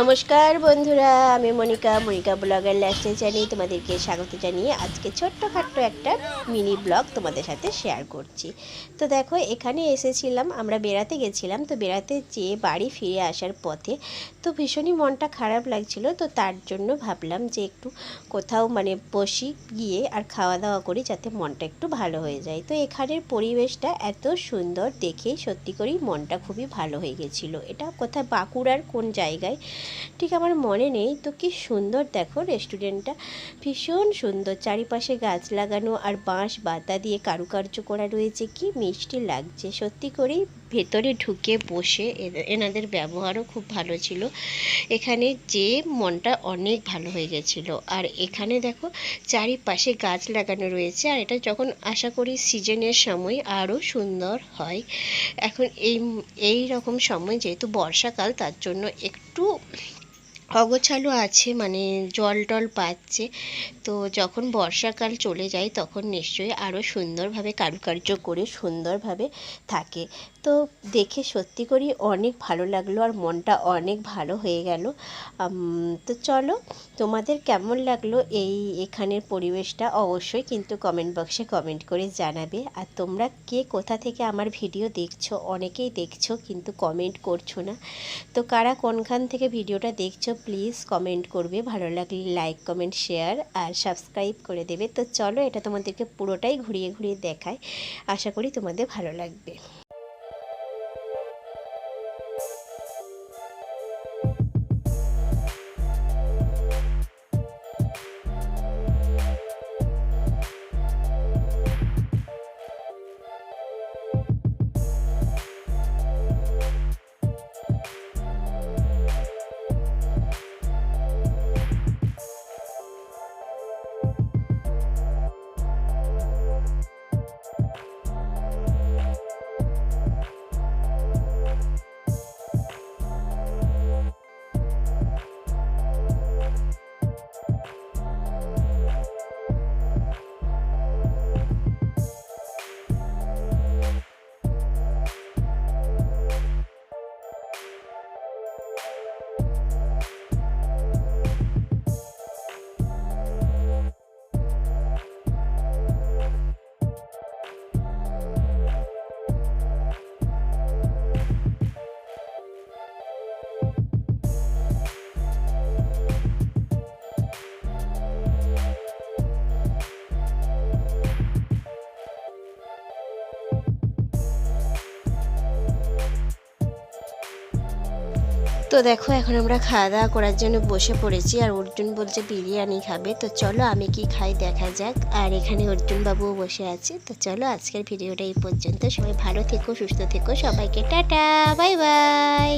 নমস্কার বন্ধুরা, আমি মনিকা মনিকা ব্লগার লাইফস্টাইল চ্যানেলে তোমাদেরকে স্বাগত জানিয়ে আজকে ছোট্টখাট্ট একটা মিনি ব্লগ তোমাদের সাথে শেয়ার করছি। তো দেখো, এখানে এসেছিলাম, আমরা বেড়াতে গেছিলাম, তো বেড়াতে যেয়ে বাড়ি ফিরে আসার পথে তো ভীষণই মনটা খারাপ লাগছিল, তো তার জন্য ভাবলাম যে একটু কোথাও মানে বসি, গিয়ে আর খাওয়া দাওয়া করি যাতে মনটা একটু ভালো হয়ে যায়। তো এখানের পরিবেশটা এত সুন্দর দেখে সত্যি করেই মনটা খুবই ভালো হয়ে গেছিল। এটা কোথায়, বাঁকুড়ার কোন জায়গায়? ঠিক আমার মনে নেই। তো কি সুন্দর দেখো রেস্টুরেন্টটা। ভীষণ সুন্দর। চারিপাশে গাছ লাগানো আর বাঁশ বাতা দিয়ে কারুকার্য করা রয়েছে। কি মিষ্টি লাগছে। সত্যি করেই ভেতরে ঢুকে বসে এনাদের ব্যবহারও খুব ভালো ছিল। এখানে যে মনটা অনেক ভালো হয়ে গেছিল। আর এখানে দেখো চারিপাশে গাছ লাগানো রয়েছে। আর এটা যখন আশা করি সিজনের সময় আরও সুন্দর হয়। এখন এই এই রকম সময় যেহেতু বর্ষাকাল, তার জন্য একটু অগোছালো আছে মানে জল টল পাচ্ছে। তো যখন বর্ষাকাল চলে যায়, তখন নিশ্চয়ই আরও সুন্দরভাবে কারুকার্য করে সুন্দরভাবে থাকে। তো দেখে সত্যি করেই অনেক ভালো লাগল আর মনটা অনেক ভালো হয়ে গেল। তো চলো, তোমাদের কেমন লাগল এই এখানের পরিবেশটা? অবশ্যই কিন্তু কমেন্ট বক্সে কমেন্ট করে জানাবে। আর তোমরা কে কোথা থেকে আমার ভিডিও দেখছ? অনেকেই দেখছ কিন্তু কমেন্ট করছ না। তো কারা কোনখান থেকে ভিডিওটা দেখছ প্লিজ কমেন্ট করবে। ভালো লাগলে লাইক কমেন্ট শেয়ার আর সাবস্ক্রাইব করে দেবে। তো চলো, এটা তোমাদেরকে পুরোটাই ঘুরিয়ে ঘুরিয়ে দেখায়। আশা করি তোমাদের ভালো লাগবে। তো দেখো, এখন আমরা খাওয়া দাওয়া করার জন্য বসে পড়েছি আর অর্জুন বলছে বিরিয়ানি খাবে। তো চলো আমি কি খাই দেখা যাক। আর এখানে অর্জুন বাবুও বসে আছে। তো চলো আজকের ভিডিওটা এই পর্যন্ত। সবাই ভালো থেকো, সুস্থ থেকো। সবাইকে টাটা, বাই বাই।